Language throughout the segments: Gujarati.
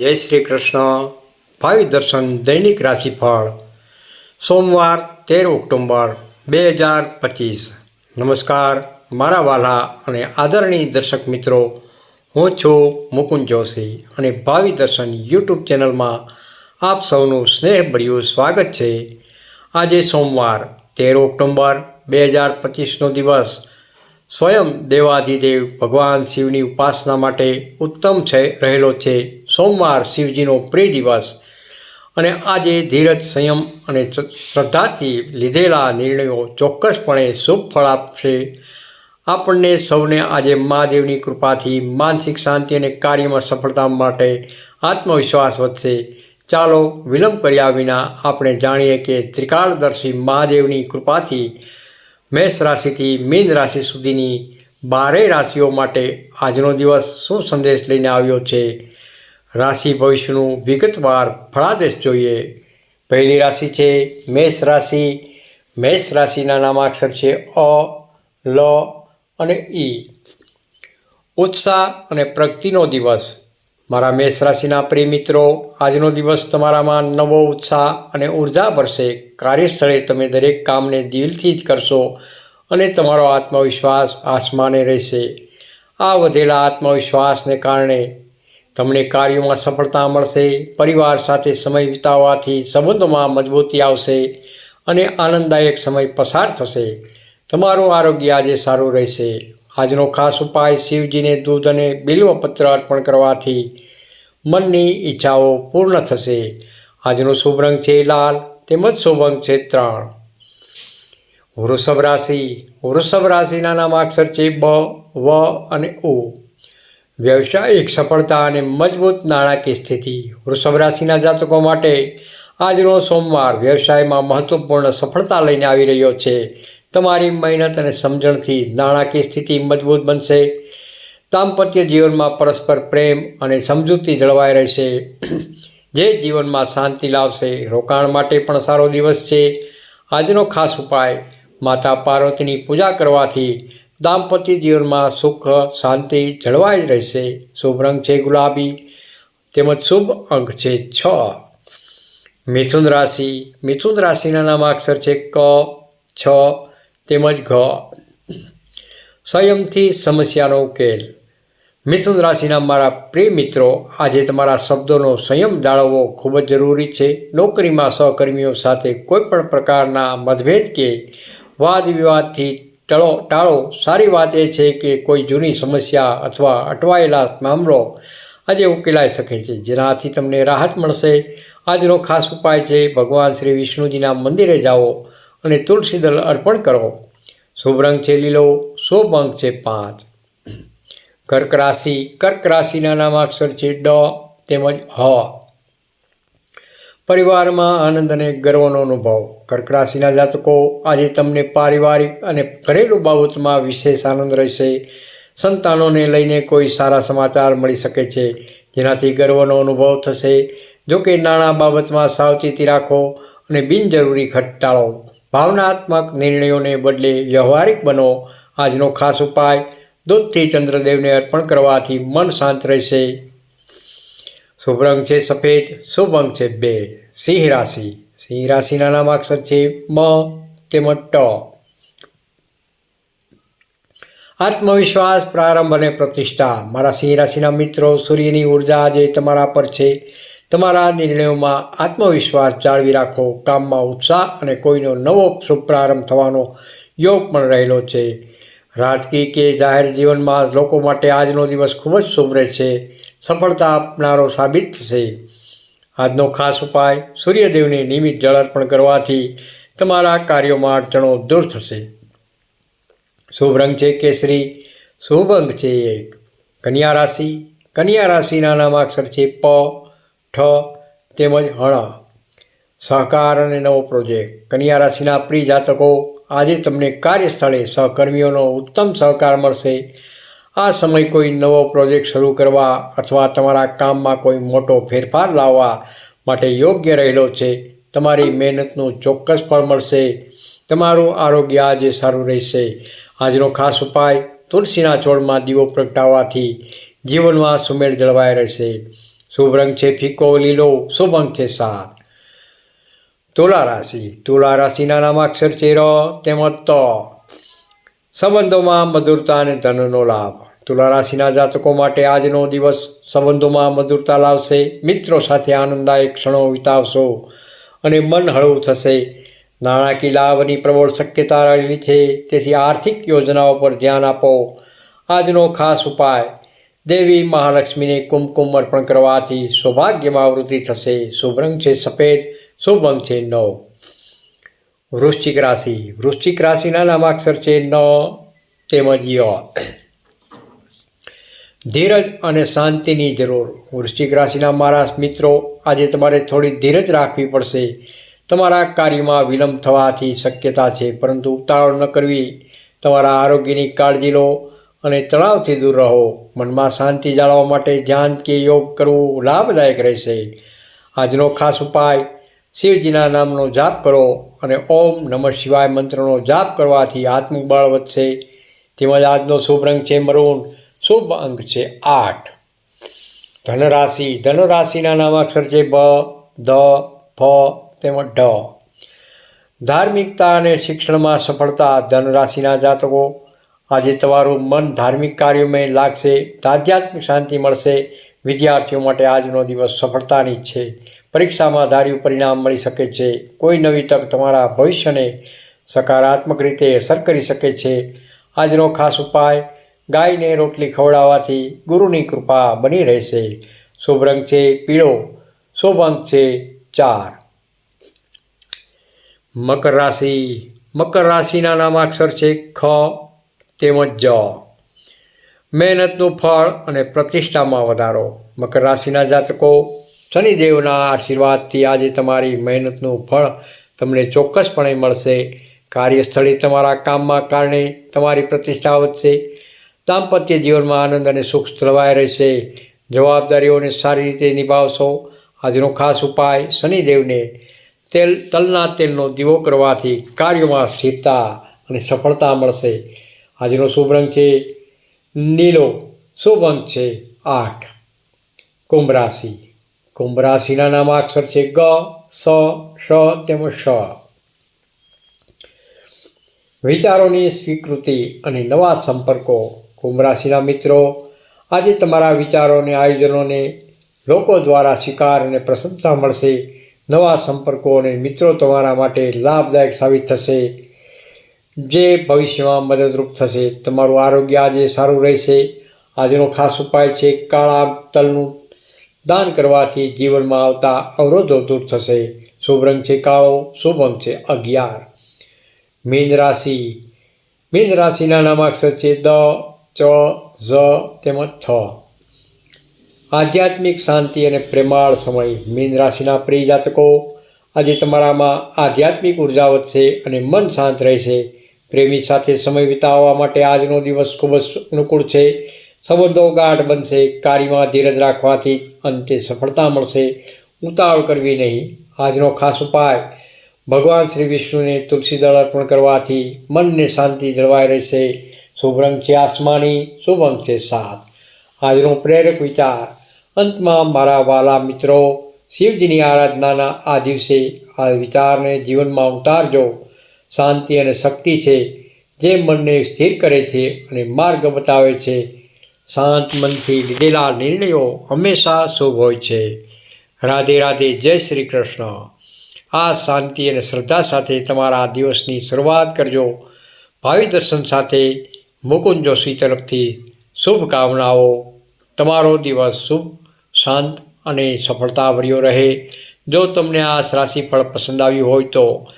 જય શ્રી કૃષ્ણ. ભાવિ દર્શન દૈનિક રાશિફળ. સોમવાર તેર ઓક્ટોબર બે હજાર પચીસ. નમસ્કાર, મારા વાલા અને આદરણીય દર્શક મિત્રો, હું છું મુકુંદ જોશી અને ભાવિ દર્શન યુટ્યુબ ચેનલમાં આપ સૌનું સ્નેહભર્યું સ્વાગત છે. આજે સોમવાર તેર ઓક્ટોબર બે હજાર પચીસનો દિવસ. સ્વયં દેવાધિદેવ ભગવાન શિવની ઉપાસના માટે ઉત્તમ છે, રહેલો છે. સોમવાર શિવજીનો પ્રિય દિવસ અને આજે ધીરજ સંયમ અને શ્રદ્ધાથી લીધેલા નિર્ણયો ચોક્કસપણે શુભ ફળ આપશે. આપણને સૌને આજે મહાદેવની કૃપાથી માનસિક શાંતિ અને કાર્યમાં સફળતા માટે આત્મવિશ્વાસ વધશે. ચાલો વિલંબ કર્યા વિના આપણે જાણીએ કે ત્રિકાળદર્શી મહાદેવની કૃપાથી મેષ રાશિથી મીન રાશિ સુધીની બારેય રાશિઓ માટે આજનો દિવસ શું સંદેશ લઈને આવ્યો છે? રાશિ ભવિષ્યનું વિગતવાર ફળાદેશ જોઈએ. પહેલી રાશિ છે મેષ રાશિ. મેષ રાશિના નામાક્ષર છે અ, લ અને ઈ. ઉત્સાહ અને પ્રગતિનો દિવસ. મારા મેષ રાશિના પ્રિય મિત્રો, આજનો દિવસ તમારામાં નવો ઉત્સાહ અને ઊર્જા ભરશે કાર્યસ્થળે તમે દરેક કામને દિલથી જ કરશો અને તમારો આત્મવિશ્વાસ આસમાને રહેશે. આ વધેલા આત્મવિશ્વાસને કારણે તમને કાર્યોમાં સફળતા મળશે, પરિવાર સાથે સમય વિતાવવાથી સંબંધોમાં મજબૂતી આવશે અને આનંદદાયક સમય પસાર થશે. તમારું આરોગ્ય આજે સારું રહેશે. આજનો ખાસ ઉપાય શિવજીને દૂધ અને બિલ્વપત્ર અર્પણ કરવાથી મનની ઈચ્છાઓ પૂર્ણ થશે. આજનો શુભ રંગ છે લાલ, તેમજ શુભ અંક છે ત્રણ. વૃષભ રાશિ. વૃષભ રાશિના નામ અક્ષર છે બ, વ અને ઉ. વ્યવસાયિક સફળતા અને મજબૂત નાણાકીય સ્થિતિ. વૃષભ રાશિના જાતકો માટે આજનો સોમવાર વ્યવસાયમાં મહત્વપૂર્ણ સફળતા લઈને આવી રહ્યો છે. તમારી મહેનત અને સમજણથી નાણાકીય સ્થિતિ મજબૂત બનશે. દાંપત્ય જીવનમાં પરસ્પર પ્રેમ અને સમજૂતી જળવાઈ રહેશે. જે જીવનમાં શાંતિ લાવશે, રોકાણ માટે પણ સારો દિવસ છે. આજનો ખાસ ઉપાય, માતા પાર્વતીની પૂજા કરવાથી દાંપત્ય જીવનમાં સુખ, શાંતિ જળવાઈ રહેશે. શુભ રંગ છે ગુલાબી, તેમજ શુભ અંક છે છ. મિથુન રાશિ, મિથુન રાશિના નામાક્ષર છે ક, છ. તેમજ ઘ. સંયમથી સમસ્યાનો ઉકેલ. મિથુન રાશિના મારા પ્રિય મિત્રો, આજે તમારા શબ્દોનો સંયમ જાળવવો ખૂબ જ જરૂરી છે. નોકરીમાં સહકર્મીઓ સાથે કોઈપણ પ્રકારના મતભેદ કે વાદ વિવાદથી ટળો, ટાળો, સારી વાત એ છે કે કોઈ જૂની સમસ્યા અથવા અટવાયેલા મામલો આજે ઉકેલાઈ શકે છે, જેનાથી તમને રાહત મળશે. આજનો ખાસ ઉપાય છે, ભગવાન શ્રી વિષ્ણુજીના મંદિરે જાઓ. અને તુલસી દળ અર્પણ કરો. શુભ રંગ છે લીલો શુભ અંક છે પાંચ. કર્ક રાશિ કર્ક રાશિના નામાક્ષર છે ડ, તેમજ હ. પરિવારમાં આનંદ અને ગર્વનો અનુભવ. કર્ક રાશિના જાતકો, આજે તમને પારિવારિક અને ઘરેલું બાબતમાં વિશેષ આનંદ રહેશે. સંતાનોને લઈને કોઈ સારા સમાચાર મળી શકે છે. જેનાથી ગર્વનો અનુભવ થશે. જો કે નાણાં બાબતમાં સાવચેતી રાખો અને બિનજરૂરી ખર્ચ ટાળો ભાવનાત્મક નિર્ણયોને બદલે વ્યવહારિક બનો. આજનો ખાસ ઉપાય, દૂધથી ચંદ્રદેવને અર્પણ કરવાથી મન શાંત રહેશે. શુભ રંગ છે સફેદ, શુભ અંક છે બે. સિંહ રાશિ. સિંહ રાશિના નામ અક્ષર છે મ તેમજ ટ. આત્મવિશ્વાસ પ્રારંભ અને પ્રતિષ્ઠા. મારા સિંહ રાશિના મિત્રો, સૂર્યની ઊર્જા આજે તમારા પર છે. તમારા નિર્ણયોમાં આત્મવિશ્વાસ જાળવી રાખો, કામમાં ઉત્સાહ અને કોઈનો નવો શુભ પ્રારંભ થવાનો યોગ પણ રહેલો છે. રાજકીય કે જાહેર જીવનમાં લોકો માટે આજનો દિવસ ખૂબ જ શુભ રહેશે. સફળતા આપનારો સાબિત થશે. આજનો ખાસ ઉપાય, સૂર્યદેવને નિયમિત જળ અર્પણ કરવાથી તમારા કાર્યોમાં અડચણો દૂર થશે. શુભ રંગ છે કેસરી, શુભ અંક છે એક. કન્યા રાશિ, કન્યા રાશિના નામાક્ષર છે પ. ઠ તેમજ હણ સહકાર અને નવો પ્રોજેક્ટ. કન્યા રાશિના પ્રિય જાતકો, આજે તમને કાર્યસ્થળે સહકર્મીઓનો ઉત્તમ સહકાર મળશે. આ સમય કોઈ નવો પ્રોજેક્ટ શરૂ કરવા અથવા તમારા કામમાં કોઈ મોટો ફેરફાર લાવવા માટે યોગ્ય રહેલો છે. તમારી મહેનતનું ચોક્કસ ફળ મળશે. તમારું આરોગ્ય આજે સારું રહેશે. આજનો ખાસ ઉપાય તુલસીના છોડમાં દીવો પ્રગટાવવાથી જીવનમાં સુમેળ જળવાઈ રહેશે. શુભ રંગ છે ફીકો લીલો શુભ અંક છે સાત તુલા રાશિ તુલા રાશિના નામાક્ષર છે ર તેમજ ત સંબંધોમાં મધુરતા અને ધનનો લાભ તુલા રાશિના જાતકો માટે આજનો દિવસ સંબંધોમાં મધુરતા લાવશે મિત્રો સાથે આનંદદાયક ક્ષણો વિતાવશો અને મન હળવું થશે નાણાકીય લાભની પ્રબળ શક્યતા રહેલી છે તેથી આર્થિક યોજનાઓ પર ધ્યાન આપો આજનો ખાસ ઉપાય દેવી મહાલક્ષ્મીને કુમકુમ અર્પણ કરવાથી સૌભાગ્યમાં વૃદ્ધિ થશે. શુભ રંગ છે સફેદ શુભ અંક છે નવ. વૃશ્ચિક રાશિ. વૃશ્ચિક રાશિના નામાક્ષર છે ન, તેમજ ય. ધીરજ અને શાંતિની જરૂર. વૃશ્ચિક રાશિના મારા મિત્રો, આજે તમારે થોડી ધીરજ રાખવી પડશે. તમારા કાર્યમાં વિલંબ થવાથી શક્યતા છે, પરંતુ ઉતાવળ ન કરવી. તમારા આરોગ્યની કાળજી લો. અને તણાવથી દૂર રહો. મનમાં શાંતિ જાળવવા માટે ધ્યાન કે યોગ કરવું લાભદાયક રહેશે. આજનો ખાસ ઉપાય, શિવજીના નામનો જાપ કરો અને ઓમ નમઃ શિવાય મંત્રનો જાપ કરવાથી આત્મબળ વધશે. તેમજ આજનો શુભ રંગ છે મરૂન, શુભ અંક છે આઠ. ધનરાશિ, ધનરાશિના નામાક્ષર છે બ ધ ફ, તેમજ ઢ. ધાર્મિકતા અને શિક્ષણમાં સફળતા ધનરાશિના જાતકો આજે તમારું મન ધાર્મિક કાર્યોમાં લાગશે, આધ્યાત્મિક શાંતિ મળશે. વિદ્યાર્થીઓ માટે આજનો દિવસ સફળતાની છે. પરીક્ષામાં ધાર્યું પરિણામ મળી શકે છે. કોઈ નવી તક તમારા ભવિષ્યને સકારાત્મક રીતે અસર કરી શકે છે. આજનો ખાસ ઉપાય, ગાયને રોટલી ખવડાવવાથી ગુરુની કૃપા બની રહેશે. શુભ રંગ છે પીળો, શુભ અંક છે ચાર. મકર રાશિ. મકર રાશિના નામાક્ષર છે ખ. તેમજ જ મહેનતનું ફળ અને પ્રતિષ્ઠામાં વધારો. મકર રાશિના જાતકો, શનિદેવના આશીર્વાદથી આજે તમારી મહેનતનું ફળ તમને ચોક્કસપણે મળશે. કાર્યસ્થળે તમારા કામમાં કારણે તમારી પ્રતિષ્ઠા વધશે. દાંપત્ય જીવનમાં આનંદ અને સુખ જળવાઈ રહેશે. જવાબદારીઓને સારી રીતે નિભાવશો. આજનો ખાસ ઉપાય શનિદેવને તેલ, તલના તેલનો દીવો કરવાથી કાર્યોમાં સ્થિરતા અને સફળતા મળશે. આજનો શુભ રંગ છે નીલો. શુભ અંક છે આઠ. કુંભ રાશિ. કુંભ રાશિના નામાક્ષર છે ગ, સ શ તેમજ શ વિચારોની સ્વીકૃતિ અને નવા સંપર્કો. કુંભ રાશિના મિત્રો, આજે તમારા વિચારોને આયોજનોને લોકો દ્વારા સ્વીકાર અને પ્રશંસા મળશે. નવા સંપર્કો અને મિત્રો તમારા માટે લાભદાયક સાબિત થશે. જે ભવિષ્યમાં મદદરૂપ થશે. તમારું આરોગ્ય આજે સારું રહેશે. આજનો ખાસ ઉપાય છે કાળા તલનું દાન કરવાથી જીવનમાં આવતા અવરોધો દૂર થશે. શુભ રંગ છે કાળો, શુભ અંક છે અગિયાર. મીન રાશિ. મીન રાશિના નામાક્ષર છે દ, ચ, ઝ, તેમજ છ આધ્યાત્મિક શાંતિ અને પ્રેમાળ સમય. મીન રાશિના પ્રિય જાતકો, આજે તમારામાં આધ્યાત્મિક ઊર્જા વધશે અને મન શાંત રહેશે. પ્રેમી સાથે સમય વિતાવવા માટે આજનો દિવસ ખૂબ જ અનુકૂળ છે. સંબંધો ગાઢ બનશે, કાર્યમાં ધીરજ રાખવાથી અંતે સફળતા મળશે. ઉતાવળ કરવી નહીં. આજનો ખાસ ઉપાય, ભગવાન શ્રી વિષ્ણુને તુલસી દળ અર્પણ કરવાથી મનને શાંતિ જળવાઈ રહેશે. શુભ રંગ છે આસમાની શુભ અંક છે સાત. આજનો પ્રેરક વિચાર, અંતમાં મારા વાલા મિત્રો, શિવજીની આરાધનાના આ દિવસે આ વિચારને જીવનમાં ઉતારજો. શાંતિ અને શક્તિ છે, જે મનને સ્થિર કરે છે અને માર્ગ બતાવે છે. શાંત મનથી લીધેલા નિર્ણયો હંમેશા શુભ હોય છે. રાધે રાધે જય શ્રી કૃષ્ણ. આ શાંતિ અને શ્રદ્ધા સાથે તમારા દિવસની શરૂઆત કરજો. ભાવિ દર્શન સાથે મુકુંદ જોશી તરફથી શુભકામનાઓ. તમારો દિવસ શુભ, શાંત અને સફળતાભર્યો રહે. જો તમને આ રાશિફળ પસંદ આવ્યું હોય તો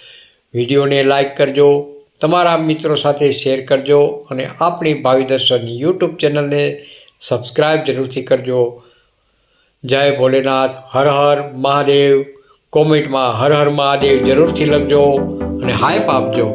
વિડીયોને લાઇક કરજો, તમારા મિત્રો સાથે શેર કરજો અને આપણી ભાવિ દર્શન યુટ્યુબ ચેનલને સબસ્ક્રાઈબ જરૂરથી કરજો. જય ભોલેનાથ, હર હર મહાદેવ. કોમેન્ટમાં હર હર મહાદેવ જરૂરથી લખજો અને હાઈપ આપજો